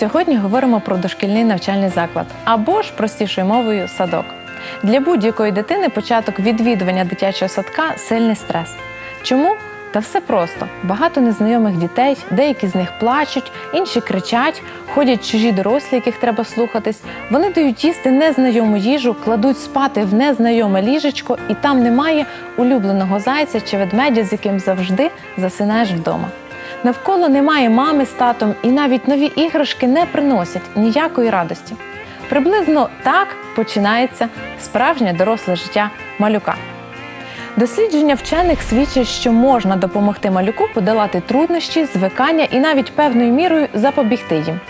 Сьогодні говоримо про дошкільний навчальний заклад або ж простішою мовою садок. Для будь-якої дитини початок відвідування дитячого садка сильний стрес. Чому? Та все просто. Багато незнайомих дітей, деякі з них плачуть, інші кричать, ходять чужі дорослі, яких треба слухатись. Вони дають їсти незнайому їжу, кладуть спати в незнайоме ліжечко, і там немає улюбленого зайця чи ведмедя, з яким завжди засинаєш вдома. Навколо немає мами з татом, і навіть нові іграшки не приносять ніякої радості. Приблизно так починається справжнє доросле життя малюка. Дослідження вчених свідчать, що можна допомогти малюку подолати труднощі, звикання і навіть певною мірою запобігти їм.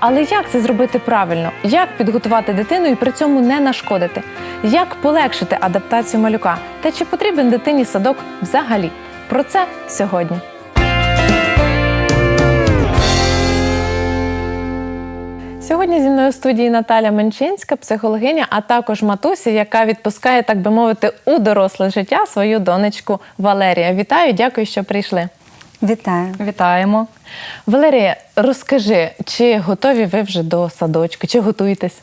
Але як це зробити правильно? Як підготувати дитину і при цьому не нашкодити? Як полегшити адаптацію малюка? Та чи потрібен дитині садок взагалі? Про це сьогодні. Сьогодні зі мною в студії Наталя Менчинська, психологиня, а також матуся, яка відпускає, так би мовити, у доросле життя свою донечку Валерія. Вітаю, дякую, що прийшли. Вітаю. Вітаємо. Валерія, розкажи, чи готові ви вже до садочку, чи готуєтесь?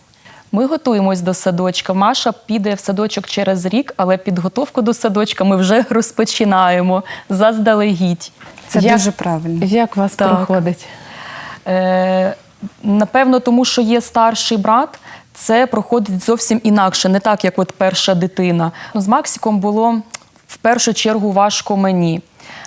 Ми готуємось до садочка. Маша піде в садочок через рік, але підготовку до садочка ми вже розпочинаємо заздалегідь. Це Як- дуже правильно. Як вас Так. проходить? Е, напевно, тому що є старший брат. Це проходить зовсім інакше, не так, як от перша дитина. Ну, З Максиком було в першу чергу важко мені.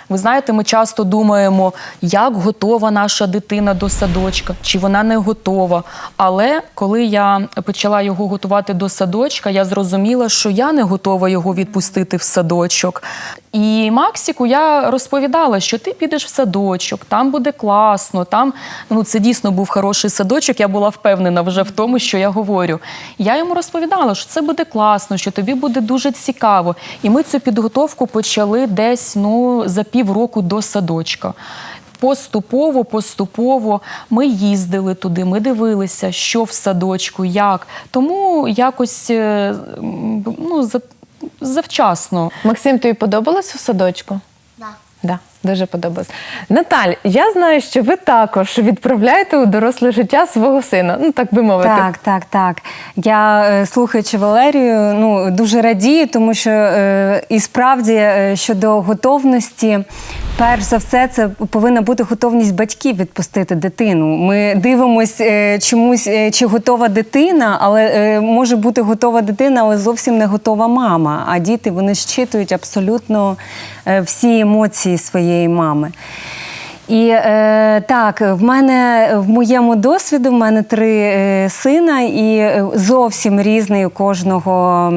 Ви знаєте, ми часто думаємо, як готова наша дитина до садочка, чи вона не готова. Але коли я почала його готувати до садочка, я зрозуміла, що я не готова його відпустити в садочок. І Максику я розповідала, що ти підеш в садочок, там буде класно. Там ну це дійсно був хороший садочок. Я була впевнена вже в тому, що я говорю. Я йому розповідала, що це буде класно, що тобі буде дуже цікаво. І ми цю підготовку почали десь ну за півроку до садочка. Поступово, поступово ми їздили туди, ми дивилися, що в садочку, як. Тому якось е, ну, за- завчасно. Максим, тобі подобалось в садочку? Да. Да, дуже подобалось. Наталь, я знаю, що ви також відправляєте у доросле життя свого сина, ну так би мовити. Так, так, так. Я е, слухаючи Валерію, ну дуже радію, тому що е, і справді е, щодо готовності, перш за все, це повинна бути готовність батьків відпустити дитину. Ми дивимось е, чомусь, чи готова дитина, але може бути готова дитина, але зовсім не готова мама. А діти вони щитують абсолютно всі емоції своєї мами. І е, так, в мене в моєму досвіду в мене три е, сина, і е, зовсім різний у кожного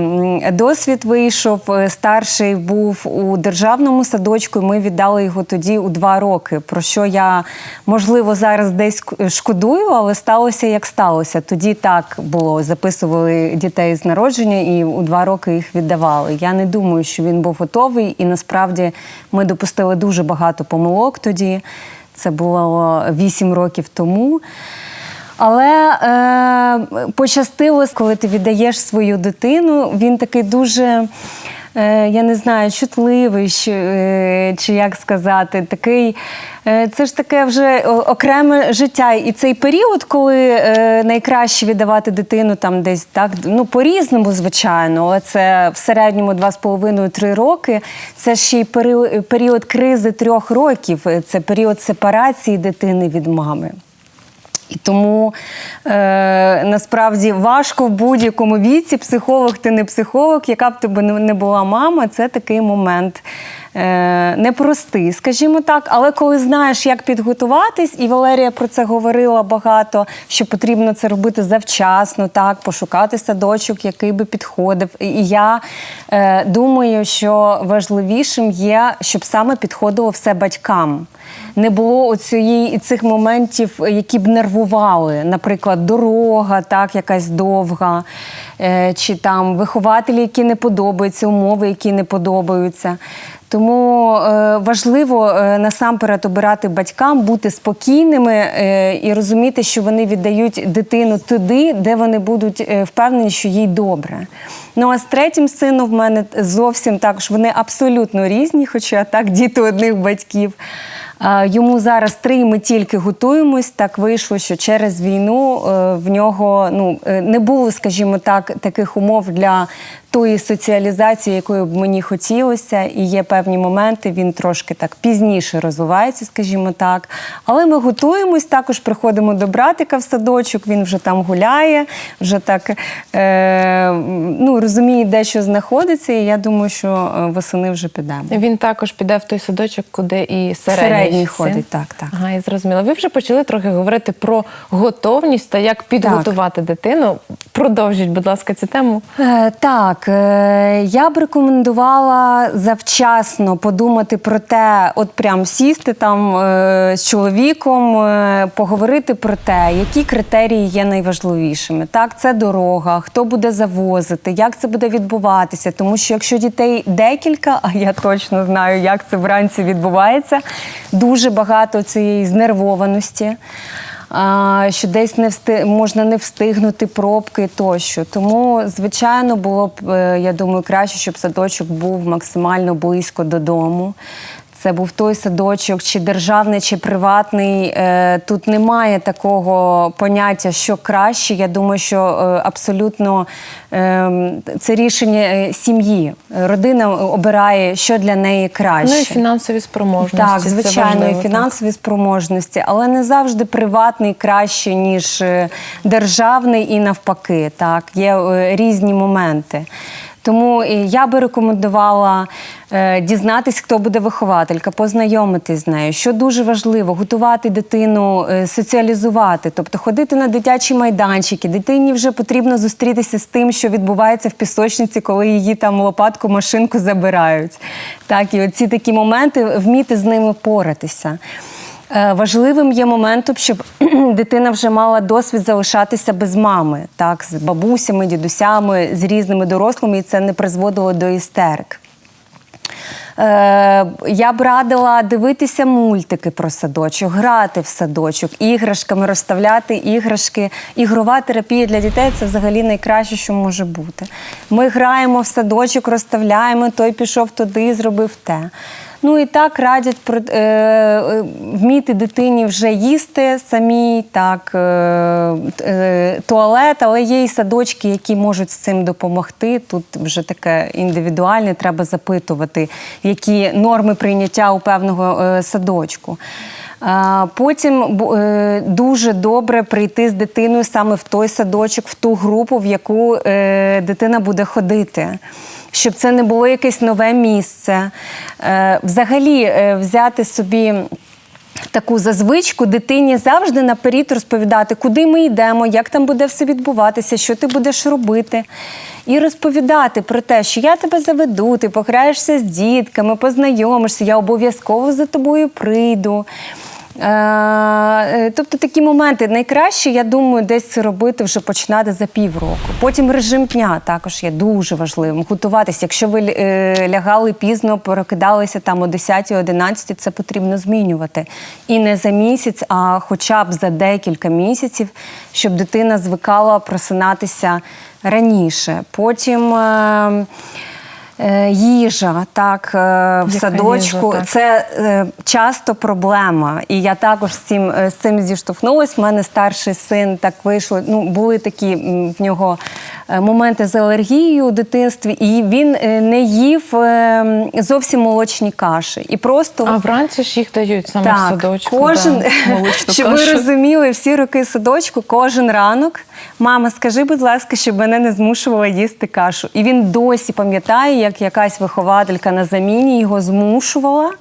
досвід вийшов. Е, Старший був у державному садочку. і Ми віддали його тоді у два роки. Про що я можливо зараз десь шкодую, але сталося як сталося. Тоді так було. Записували дітей з народження і у два роки їх віддавали. Я не думаю, що він був готовий, і насправді ми допустили дуже багато помилок тоді. Це було вісім років тому. Але е, пощастило, коли ти віддаєш свою дитину, він такий дуже. Е, Я не знаю, чутливий, чи, е, як сказати, такий. е, Це ж таке вже окреме життя. І цей період, коли найкраще віддавати дитину там десь так, ну по-різному, звичайно, це в середньому 2,5-3 роки. Це ще й період кризи трьох років. Це період сепарації дитини від мами. І тому е, насправді важко в будь-якому віці, психолог ти не психолог, яка б тебе не була мама, це такий момент е, непростий, скажімо так. Але коли знаєш, як підготуватись, і Валерія про це говорила багато, що потрібно це робити завчасно, так, пошукати садочок, який би підходив. І я е, думаю, що важливішим є, щоб саме підходило все батькам не було оцієї цих моментів, які б нервували. Наприклад, дорога, так, якась довга, е, чи там вихователі, які не подобаються, умови, які не подобаються. Тому е, важливо е, насамперед обирати батькам, бути спокійними е, і розуміти, що вони віддають дитину туди, де вони будуть е, впевнені, що їй добре. Ну а з третім сином в мене зовсім також вони абсолютно різні, хоча так діти одних батьків. Йому зараз три, ми тільки готуємось. Так вийшло, що через війну е, в нього ну, е, не було, скажімо так, таких умов для тої соціалізації, якої б мені хотілося. І є певні моменти, він трошки так пізніше розвивається, скажімо так. Але ми готуємось, також приходимо до братика в садочок, він вже там гуляє, вже так е, ну, розуміє, де що знаходиться. І я думаю, що е, восени вже підемо. Він також піде в той садочок, куди і середній, Середній ходить, так, так. Ага, я зрозуміла. Ви вже почали трохи говорити про готовність та як підготувати дитину. Продовжіть, будь ласка, цю тему. Е, Так, е, я б рекомендувала завчасно подумати про те, от прям сісти там е, з чоловіком, е, поговорити про те, які критерії є найважливішими. Так, це дорога, хто буде завозити, як це буде відбуватися. Тому що якщо дітей декілька, а я точно знаю, як це вранці відбувається, дуже багато цієї знервованості що десь не встиг можна не встигнути пробки тощо. Тому, звичайно, було б, е, я думаю, краще, щоб садочок був максимально близько додому. Це був той садочок, чи державний, чи приватний. Е, Тут немає такого поняття, що краще. Я думаю, що е, абсолютно е, це рішення е, сім'ї. Родина обирає, що для неї краще. Ну і фінансові спроможності. Так, звичайно, і фінансові спроможності, але не завжди приватний краще, ніж державний, і навпаки. Так, є різні моменти. Тому я би рекомендувала е, дізнатись, хто буде вихователька, познайомитись з нею. Що дуже важливо, готувати дитину, е, соціалізувати, тобто ходити на дитячі майданчики. Дитині вже потрібно зустрітися з тим, що відбувається в пісочниці, коли її там лопатку, машинку забирають. Так, і оці такі моменти вміти з ними поратися. Е, Важливим є моментом, щоб дитина вже мала досвід залишатися без мами, так, з бабусями, дідусями, з різними дорослими, і це не призводило до істерик. Е, я б радила дивитися мультики про садочок, грати в садочок, іграшками, розставляти іграшки. Ігрова терапія для дітей це взагалі найкраще, що може бути. Ми граємо в садочок, розставляємо, той пішов туди, зробив те. Ну і так радять е, вміти дитині вже їсти самій, так, е, е, туалет, але є і садочки, які можуть з цим допомогти. Тут вже таке індивідуальне, треба запитувати, які норми прийняття у певного е, садочку. Потім е, дуже добре прийти з дитиною саме в той садочок, в ту групу, в яку е, дитина буде ходити. Щоб це не було якесь нове місце. Е, Взагалі взяти собі таку зазвичку дитині завжди наперед розповідати, куди ми йдемо, як там буде все відбуватися, що ти будеш робити. І розповідати про те, що я тебе заведу, ти пограєшся з дітками, познайомишся, я обов'язково за тобою прийду. Е, е, Тобто такі моменти найкраще, я думаю, десь це робити вже починати за півроку. Потім режим дня також є дуже важливим. Готуватися. Якщо ви е, лягали пізно, прокидалися там о 10-11, це потрібно змінювати. І не за місяць, а хоча б за декілька місяців, щоб дитина звикала просинатися раніше. Потім. Е, Їжа, так, е, в Яка садочку. їжа, так? Це е, часто проблема. І я також з цим, з цим зіштовхнулася. У мене старший син так вийшло. Ну, були такі в нього моменти з алергією у дитинстві, і він е, не їв е, зовсім молочні каші. І просто А вранці ж їх дають саме в садочку. кожен, да. щоб ви розуміли, всі роки садочку, кожен ранок, мама, скажи, будь ласка, щоб мене не змушувала їсти кашу. І він досі пам'ятає, як якась вихователька на заміні його змушувала.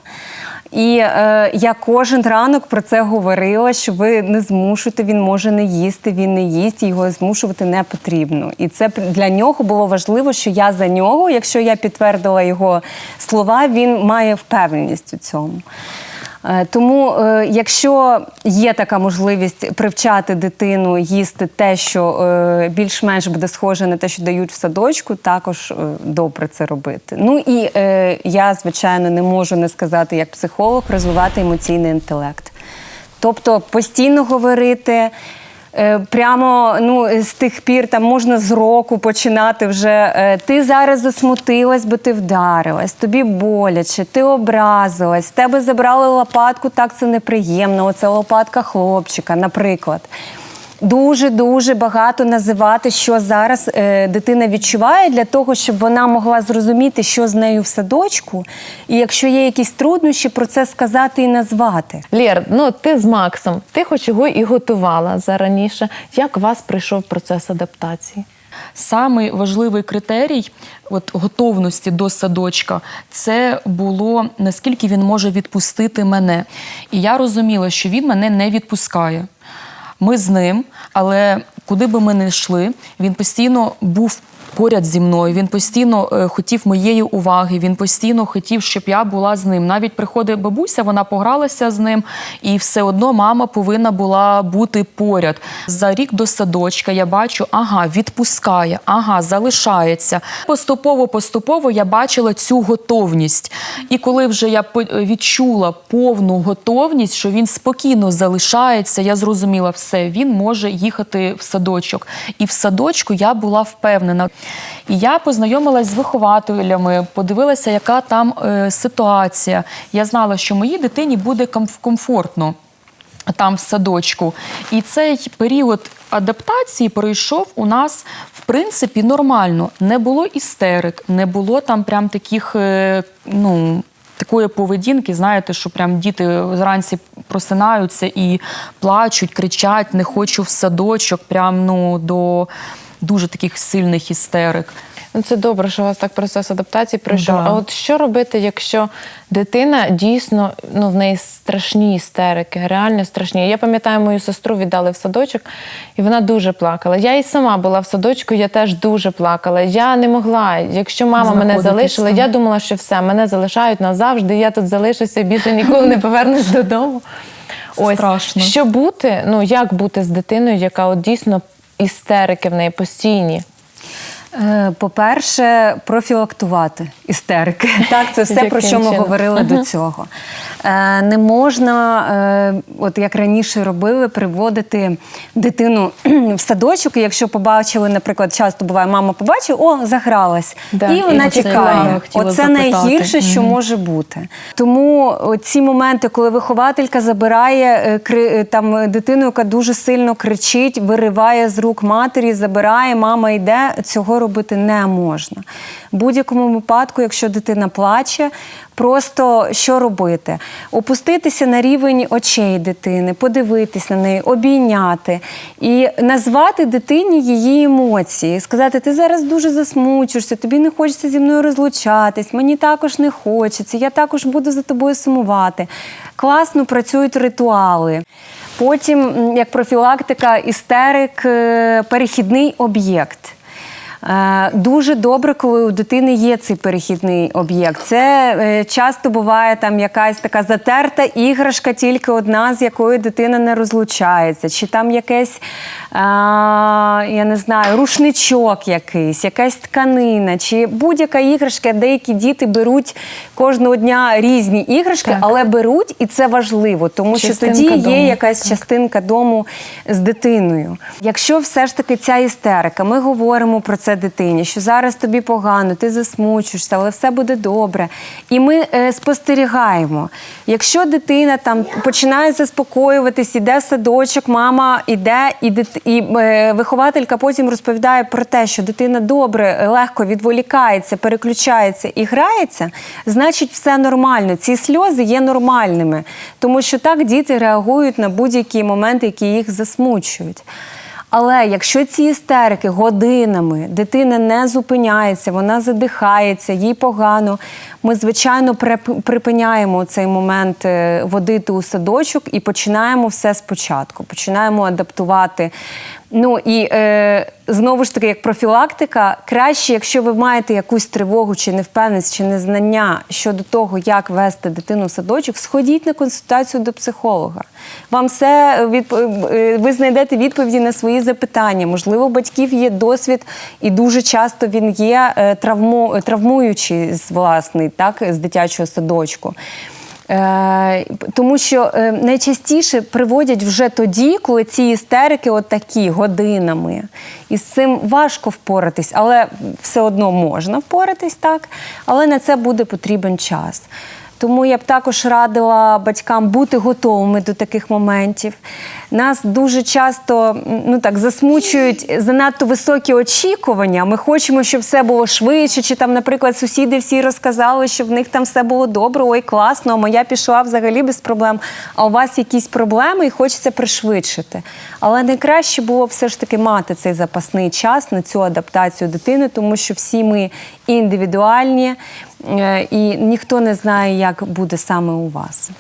І е, я кожен ранок про це говорила, що ви не змушуєте, він може не їсти, він не їсть, його змушувати не потрібно. І це для нього було важливо, що я за нього, якщо я підтвердила його слова, він має впевненість у цьому. Е, Тому, е, якщо є така можливість привчати дитину їсти те, що е, більш-менш буде схоже на те, що дають в садочку, також добре це робити. Ну і я, звичайно, не можу не сказати як психолог, розвивати емоційний інтелект. Тобто постійно говорити. Е, Прямо ну, з тих пір там можна з року починати вже. е, Ти зараз засмутилась, бо ти вдарилась, тобі боляче, ти образилась, в тебе забрали лопатку, так це неприємно. Оце лопатка хлопчика, наприклад. Дуже дуже багато називати, що зараз е, дитина відчуває для того, щоб вона могла зрозуміти, що з нею в садочку, і якщо є якісь труднощі, про це сказати і назвати. Лєр, ну ти з Максом, ти хоч його і готувала зараніше. Як у вас прийшов процес адаптації? Самий важливий критерій от, готовності до садочка це було наскільки він може відпустити мене. І я розуміла, що він мене не відпускає. Ми з ним, але куди би ми не йшли, він постійно був. Поряд зі мною він постійно е, хотів моєї уваги. Він постійно хотів, щоб я була з ним. Навіть приходить бабуся, вона погралася з ним, і все одно мама повинна була бути поряд. За рік до садочка я бачу, ага, відпускає, ага, залишається. Поступово, поступово я бачила цю готовність. І коли вже я по- відчула повну готовність, що він спокійно залишається, я зрозуміла все, він може їхати в садочок. І в садочку я була впевнена. І я познайомилась з вихователями, подивилася, яка там е, ситуація. Я знала, що моїй дитині буде комфортно там в садочку. І цей період адаптації пройшов у нас в принципі нормально. Не було істерик, не було там прям таких, е, ну. Такої поведінки, знаєте, що прям діти зранці просинаються і плачуть, кричать, не хочу в садочок, прям ну до дуже таких сильних істерик. Ну, це добре, що у вас так процес адаптації пройшов. Да. А от що робити, якщо дитина дійсно ну в неї страшні істерики, реально страшні. Я пам'ятаю, мою сестру віддали в садочок, і вона дуже плакала. Я і сама була в садочку, я теж дуже плакала. Я не могла. Якщо мама мене залишила, я думала, що все, мене залишають назавжди. Я тут залишуся більше ніколи не повернусь додому. Це страшно. що бути, ну як бути з дитиною, яка от дійсно істерики в неї постійні. Е, По-перше, профілактувати істерики. Так, це все про що ми говорили до цього. Е, Не можна, е, от як раніше робили, приводити дитину в садочок. І якщо побачили, наприклад, часто буває, мама побачила, о, загралась, Да, і і вона хотіла, тікає. Оце найгірше, що може бути. Тому ці моменти, коли вихователька забирає там дитину, яка дуже сильно кричить, вириває з рук матері, забирає, мама йде, цього робити не можна. В будь-якому випадку, якщо дитина плаче, просто що робити? Опуститися на рівень очей дитини, подивитись на неї, обійняти і назвати дитині її емоції, сказати: ти зараз дуже засмучишся, тобі не хочеться зі мною розлучатись, мені також не хочеться, я також буду за тобою сумувати. Класно працюють ритуали. Потім, як профілактика, істерик, е, перехідний об'єкт. Е, Дуже добре, коли у дитини є цей перехідний об'єкт. Це е, часто буває там якась така затерта іграшка, тільки одна, з якою дитина не розлучається, чи там якесь, я не знаю, рушничок якийсь, якась тканина, чи будь-яка іграшка. Деякі діти беруть кожного дня різні іграшки, Так. але беруть, і це важливо, тому що Частинка тоді є дому. якась частинка дому з дитиною. Якщо все ж таки ця істерика, ми говоримо про це дитині, що зараз тобі погано, ти засмучишся, але все буде добре. І ми е, спостерігаємо. Якщо дитина там починає заспокоюватись, іде в садочок, мама іде, і, дит... і е, вихователька потім розповідає про те, що дитина добре, е, легко відволікається, переключається і грається, значить все нормально. Ці сльози є нормальними, тому що так діти реагують на будь-які моменти, які їх засмучують. Але якщо ці істерики годинами дитина не зупиняється, вона задихається, їй погано. Ми, звичайно, припиняємо цей момент е, водити у садочок і починаємо все спочатку. Починаємо адаптувати. Ну і е, знову ж таки, як профілактика, краще, якщо ви маєте якусь тривогу чи невпевненість, чи незнання щодо того, як вести дитину в садочок, сходіть на консультацію до психолога. Вам все відп... е, ви знайдете відповіді на свої запитання. Можливо, у батьків є досвід, і дуже часто він є е, травмо... травмуючий з власний, так, з дитячого садочку. Е, тому що е, найчастіше приводять вже тоді, коли ці істерики от такі годинами. І з цим важко впоратись, але все одно можна впоратись так, але на це буде потрібен час. Тому я б також радила батькам бути готовими до таких моментів. Нас дуже часто ну так засмучують занадто високі очікування. Ми хочемо, щоб все було швидше, чи там, наприклад, сусіди всі розказали, що в них там все було добре, ой, класно, а моя пішла взагалі без проблем. А у вас якісь проблеми і хочеться пришвидшити. Але найкраще було все ж таки мати цей запасний час на цю адаптацію дитини, тому що всі ми індивідуальні, і ніхто не знає, як буде саме у вас.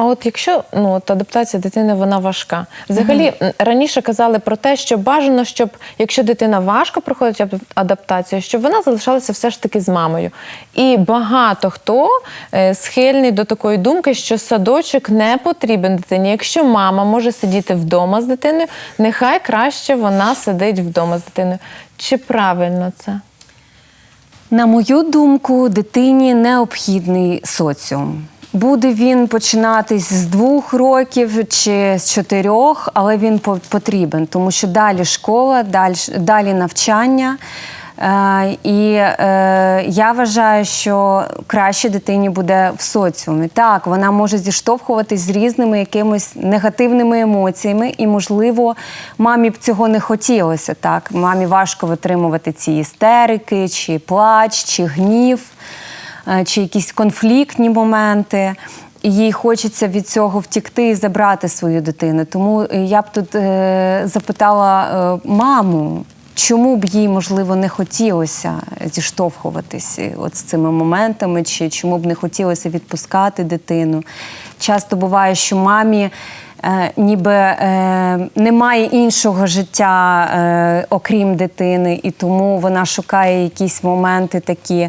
А от якщо ну от адаптація дитини вона важка, взагалі м, раніше казали про те, що бажано, щоб якщо дитина важко проходить адаптацію, щоб вона залишалася все ж таки з мамою. І багато хто е, схильний до такої думки, що садочок не потрібен дитині. Якщо мама може сидіти вдома з дитиною, нехай краще вона сидить вдома з дитиною. Чи правильно це? На мою думку, дитині необхідний соціум. Буде він починатись з двох років чи з чотирьох, але він по- потрібен, тому що далі школа, далі, далі навчання. Е, і е, я вважаю, що краще дитині буде в соціумі. Так, вона може зіштовхуватись з різними якимись негативними емоціями, і, можливо, мамі б цього не хотілося. Так, мамі важко витримувати ці істерики, чи плач, чи гнів, е, чи якісь конфліктні моменти. І їй хочеться від цього втікти і забрати свою дитину. Тому я б тут е, запитала е, маму, чому б їй, можливо, не хотілося зіштовхуватися от з цими моментами, чи чому б не хотілося відпускати дитину. Часто буває, що мамі. Е, ніби е, немає іншого життя, е, окрім дитини, і тому вона шукає якісь моменти такі,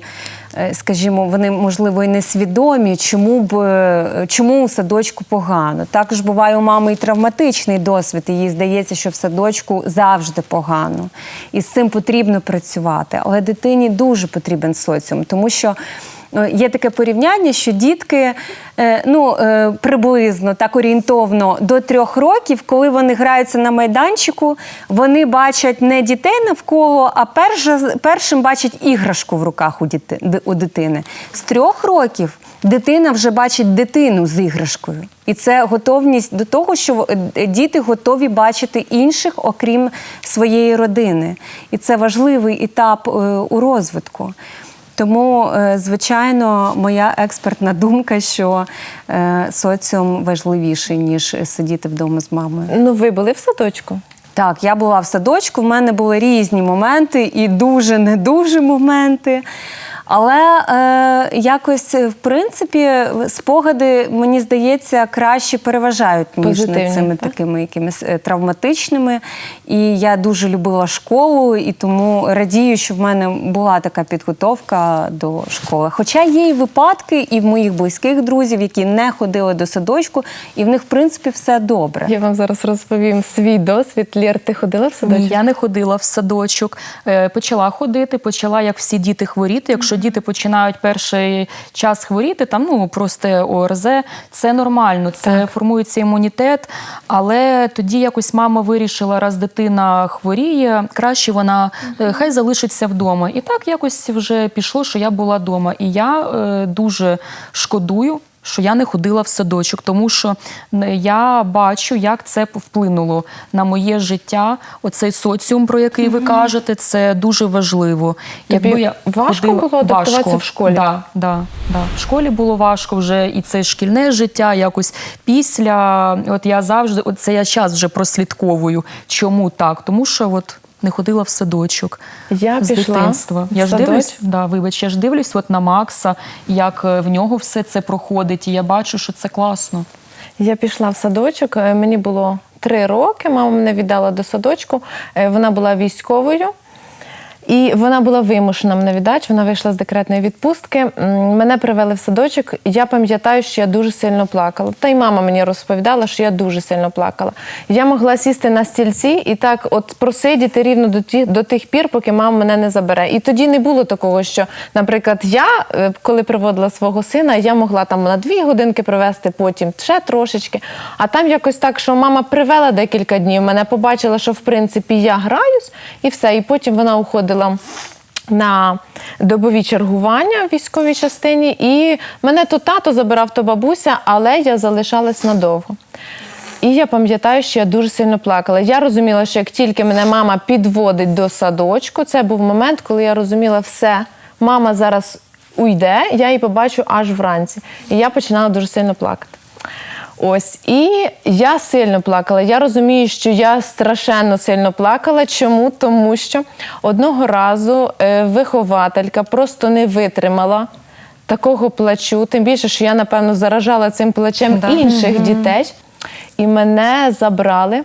скажімо, вони можливо і несвідомі, чому б чому у садочку погано. Також буває у мами і травматичний досвід. Їй здається, що в садочку завжди погано, і з цим потрібно працювати. Але дитині дуже потрібен соціум, тому що. Е, Є таке порівняння, що дітки е, ну, е, приблизно так орієнтовно до трьох років, коли вони граються на майданчику, вони бачать не дітей навколо, а першим бачать іграшку в руках у, дитини. З трьох років дитина вже бачить дитину з іграшкою. І це готовність до того, що діти готові бачити інших, окрім своєї родини. І це важливий етап у розвитку. Тому, е, звичайно, моя експертна думка, що е, соціум важливіший, ніж сидіти вдома з мамою. Ну, ви були в садочку? Так, я була в садочку, в мене були різні моменти і дуже не дуже моменти. Але е, якось, в принципі, спогади, мені здається, краще переважають ніж Позитивні, над цими так? такими якимись е, травматичними. І я дуже любила школу, і тому радію, що в мене була така підготовка до школи. Хоча є і випадки, і в моїх близьких друзів, які не ходили до садочку, і в них, в принципі, все добре. Я вам зараз розповім свій досвід. Лєр, ти ходила в садочок? Я не ходила в садочок. Е, Почала ходити, почала, як всі діти, хворіти. Якщо діти починають перший час хворіти, там ну просто ОРЗ, це нормально, це формується імунітет. Але тоді якось мама вирішила, раз дитина хворіє, краще вона угу. хай залишиться вдома. І так якось вже пішло, що я була вдома. І я е, дуже шкодую. Що я не ходила в садочок, тому що е, я бачу, як це вплинуло на моє життя. Оцей соціум, про який ви кажете, це дуже важливо. Тобі важко було адаптуватися в школі? Да, да, да. В школі було важко вже і це шкільне життя. Якось після, от я завжди, от це я час вже прослідковую. Чому так? Тому що от не ходила в садочок Я з пішла дитинства. в Я ж дивлюсь, да, вибач, я ж дивлюсь от на Макса, як е, в нього все це проходить, і я бачу, що це класно. Я пішла в садочок. е, Мені було три роки. Мама мене віддала до садочку. Е, Вона була військовою. І вона була вимушена мене віддати, вона вийшла з декретної відпустки. Мене привели в садочок. Я пам'ятаю, що я дуже сильно плакала. Та й мама мені розповідала, що я дуже сильно плакала. Я могла сісти на стільці і так от просидіти рівно до, ті, до тих пір, поки мама мене не забере. І тоді не було такого, що, наприклад, я, е, коли приводила свого сина, я могла там на дві годинки провести, потім ще трошечки. А там якось так, що мама привела декілька днів, мене побачила, що в принципі я граюсь, і все. І потім вона уходила на добові чергування в військовій частині, і мене то тато забирав, то бабуся, але я залишалась надовго. І я пам'ятаю, що я дуже сильно плакала. Я розуміла, що як тільки мене мама підводить до садочку, це був момент, коли я розуміла все, мама зараз уйде, я її побачу аж вранці. І я починала дуже сильно плакати. Ось, і я сильно плакала. Я розумію, що я страшенно сильно плакала. Чому? Тому що одного разу е, вихователька просто не витримала такого плачу. Тим більше, що я, напевно, заражала цим плачем Да. інших дітей. І мене забрали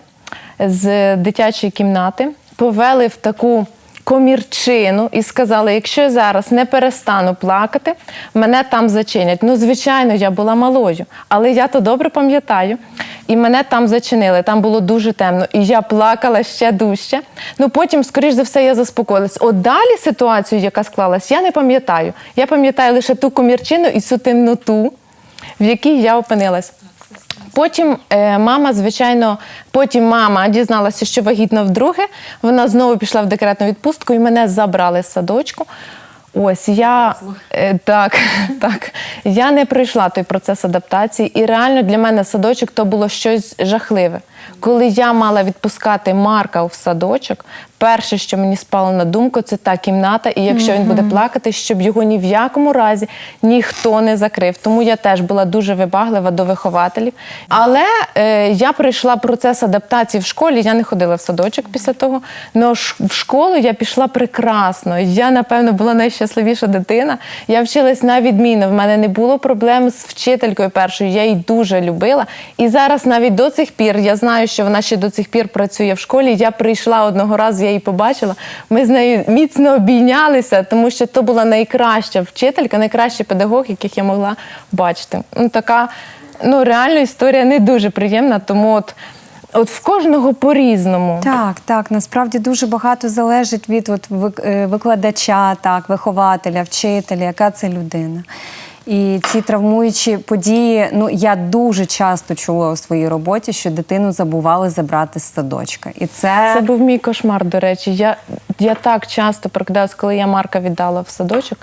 з дитячої кімнати, повели в таку комірчину і сказали: якщо я зараз не перестану плакати, мене там зачинять. Ну, звичайно, я була малою, але я то добре пам'ятаю. І мене там зачинили. Там було дуже темно. І я плакала ще дужче. Ну потім, скоріш за все, я заспокоїлась. От далі ситуацію, яка склалась, я не пам'ятаю. Я пам'ятаю лише ту комірчину і цю темноту, в якій я опинилась. Потім е, мама, звичайно, потім мама дізналася, що вагітна вдруге. Вона знову пішла в декретну відпустку і мене забрали з садочку. Ось я е, так, так. Я не пройшла той процес адаптації, і реально для мене садочок то було щось жахливе. Коли я мала відпускати Марка в садочок, перше, що мені спало на думку, це та кімната. І якщо він буде плакати, щоб його ні в якому разі ніхто не закрив. Тому я теж була дуже вибаглива до вихователів. Але е, я пройшла процес адаптації в школі. Я не ходила в садочок після того. але в школу я пішла прекрасно. Я, напевно, була найщасливіша дитина. Я вчилась на відміну. В мене не було проблем з вчителькою першою. Я її дуже любила. І зараз навіть до цих пір я знаю, що вона ще до цих пір працює в школі. Я прийшла одного разу, я її побачила. Ми з нею міцно обійнялися, тому що то була найкраща вчителька, найкращий педагог, яких я могла бачити. Ну, така ну, реально історія не дуже приємна, тому от, от в кожного по-різному. Так, так, насправді дуже багато залежить від от, е, викладача, так, вихователя, вчителя, яка це людина. І ці травмуючі події, ну я дуже часто чула у своїй роботі, що дитину забували забрати з садочка. І це, Це був мій кошмар, до речі. Я, я так часто прокидалась, коли я Марка віддала в садочок.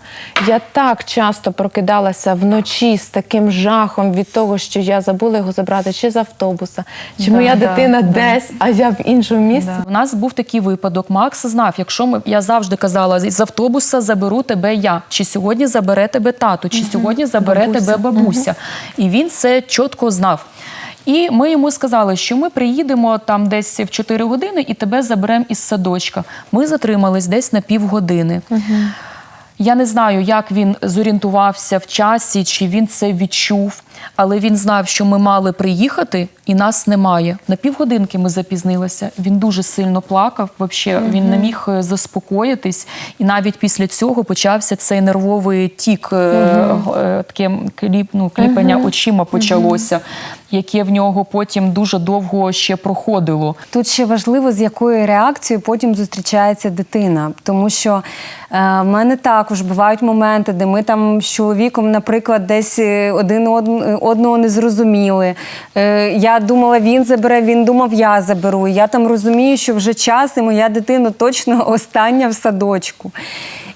Я так часто прокидалася вночі з таким жахом від того, що я забула його забрати чи з автобуса, чи Да, моя да, дитина да. десь, а я в іншому місці. У нас був такий випадок. Макс знав, якщо ми я завжди казала, з автобуса заберу тебе я, чи сьогодні забере тебе тато, чи сьогодні забере Бабуся. тебе бабуся. І він це чітко знав. І ми йому сказали, що ми приїдемо там десь в 4 години і тебе заберемо із садочка. Ми затримались десь на півгодини. Я не знаю, як він зорієнтувався в часі, чи він це відчув, але він знав, що ми мали приїхати, і нас немає. На півгодинки ми запізнилися. Він дуже сильно плакав. Вообще він не міг е, заспокоїтись, і навіть після цього почався цей нервовий тік, е, таке кліп, ну, кліпання очима почалося, яке в нього потім дуже довго ще проходило. Тут ще важливо, з якою реакцією потім зустрічається дитина. Тому що е, в мене також бувають моменти, де ми там з чоловіком, наприклад, десь один од- одного не зрозуміли. Е, я думала, він забере, він думав, я заберу. Я там розумію, що вже час, і моя дитина точно остання в садочку.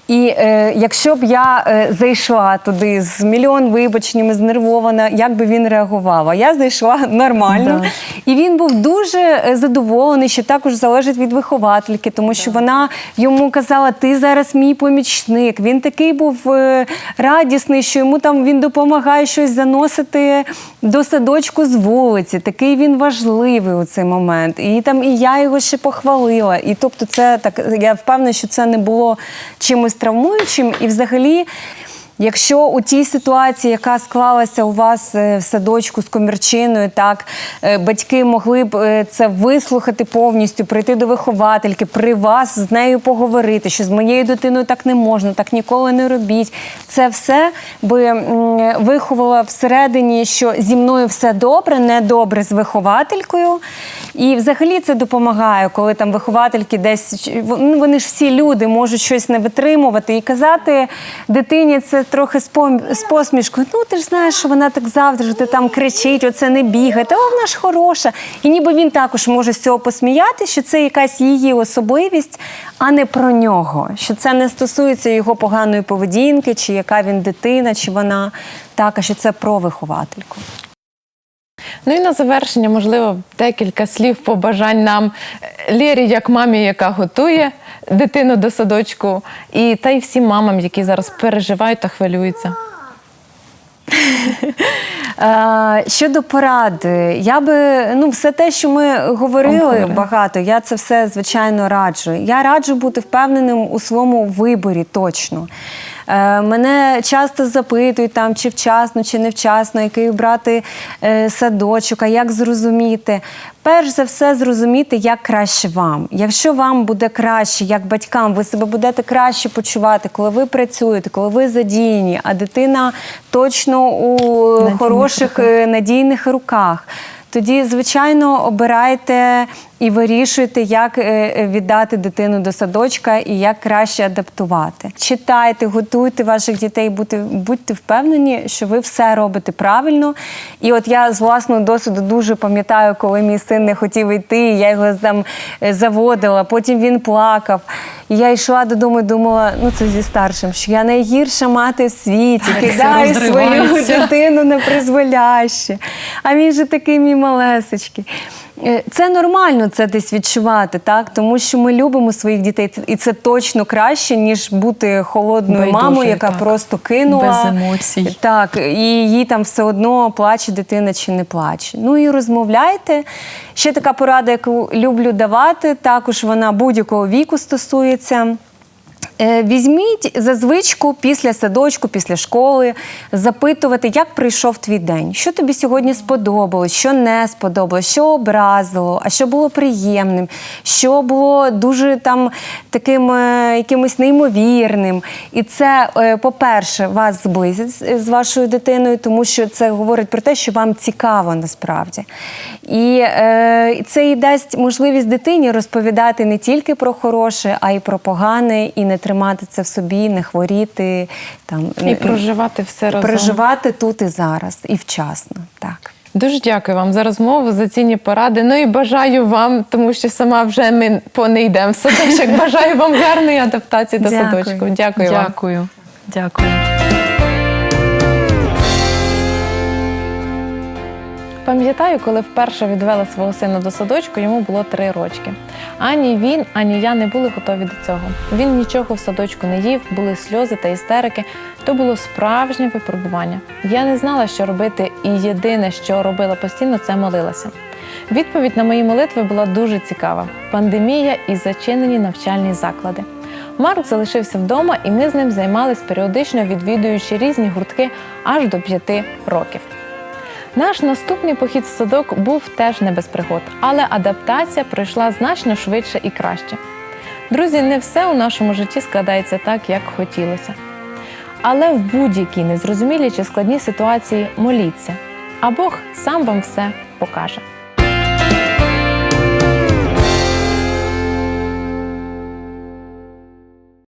І е, якщо б я е, зайшла туди з мільйон вибаченнями, знервована, як би він реагував? А я зайшла нормально. Да. І він був дуже е, задоволений, що також залежить від виховательки, тому що вона йому казала: ти зараз мій помічник. Він такий був е, радісний, що йому там він допомагає щось заносити до садочку з вулиці. Такий він важливий у цей момент. І там і я його ще похвалила. І тобто, це так я впевнена, що це не було чимось травмуючим. І взагалі. Якщо у тій ситуації, яка склалася у вас е, в садочку з комірчиною, так е, батьки могли б е, це вислухати повністю, прийти до виховательки, при вас з нею поговорити, що з моєю дитиною так не можна, так ніколи не робіть. Це все би виховало всередині, що зі мною все добре, не добре з вихователькою. І взагалі це допомагає, коли там виховательки десь ну, вони ж всі люди можуть щось не витримувати і казати дитині це трохи з посмішкою. Ну ти ж знаєш, що вона так завжди там кричить, оце не бігає, та вона ж хороша. І ніби він також може з цього посміяти, що це якась її особливість, а не про нього. Що це не стосується його поганої поведінки, чи яка він дитина, чи вона так, а що це про виховательку. Ну і на завершення, можливо, декілька слів побажань нам Лєрі, як мамі, яка готує дитину до садочку, і та й всім мамам, які зараз переживають та хвилюються. Щодо поради, я би ну все те, що ми говорили багато, я це все звичайно раджу. Я раджу бути впевненим у своєму виборі точно. Е, Мене часто запитують там, чи вчасно, чи невчасно, який брати е, садочок, а як зрозуміти. Перш за все, зрозуміти, як краще вам. Якщо вам буде краще, як батькам, ви себе будете краще почувати, коли ви працюєте, коли ви задіяні, а дитина точно у Надійних хороших е, надійних руках. Тоді, звичайно, обирайте і вирішуйте, як е, віддати дитину до садочка і як краще адаптувати. Читайте, готуйте ваших дітей, будьте, будьте впевнені, що ви все робите правильно. І от я з власного досвіду дуже пам'ятаю, коли мій син не хотів йти, я його там е, заводила, потім він плакав. І я йшла додому і думала, ну це зі старшим, що я найгірша мати в світі, кидаю свою дитину на призволяще. А він же такий мій малесечкий. Е, Це нормально це десь відчувати, так? тому що ми любимо своїх дітей, і це точно краще, ніж бути холодною Байдуже, мамою, яка так. просто кинула. Без емоцій. Так, і їй там все одно плаче дитина чи не плаче. Ну і розмовляйте. Ще така порада, яку люблю давати, також вона будь-якого віку стосується. Е, Візьміть за звичку після садочку, після школи запитувати, як прийшов твій день, що тобі сьогодні сподобалось, що не сподобалось, що образило, а що було приємним, що було дуже там таким е, якимось неймовірним. І це, е, по-перше, вас зблизить з- вашою дитиною, тому що це говорить про те, що вам цікаво насправді. І це і дасть можливість дитині розповідати не тільки про хороше, а й про погане, і не тримати це в собі, не хворіти там І проживати все разом. проживати тут і зараз, і вчасно. Так. Дуже дякую вам за розмову, за цінні поради. Ну і бажаю вам, тому що сама вже ми по не йдемо в садочок. Бажаю вам гарної адаптації до Дякую. садочку. Дякую вам. Дякую. Дякую. Пам'ятаю, коли вперше відвела свого сина до садочку, йому було три рочки. Ані він, ані я не були готові до цього. Він нічого в садочку не їв, були сльози та істерики. То було справжнє випробування. Я не знала, що робити, і єдине, що робила постійно, це молилася. Відповідь на мої молитви була дуже цікава: пандемія і зачинені навчальні заклади. Марк залишився вдома, і ми з ним займались періодично відвідуючи різні гуртки аж до п'яти років. Наш наступний похід в садок був теж не без пригод, але адаптація пройшла значно швидше і краще. Друзі, не все у нашому житті складається так, як хотілося. Але в будь-якій незрозумілій чи складній ситуації моліться, а Бог сам вам все покаже.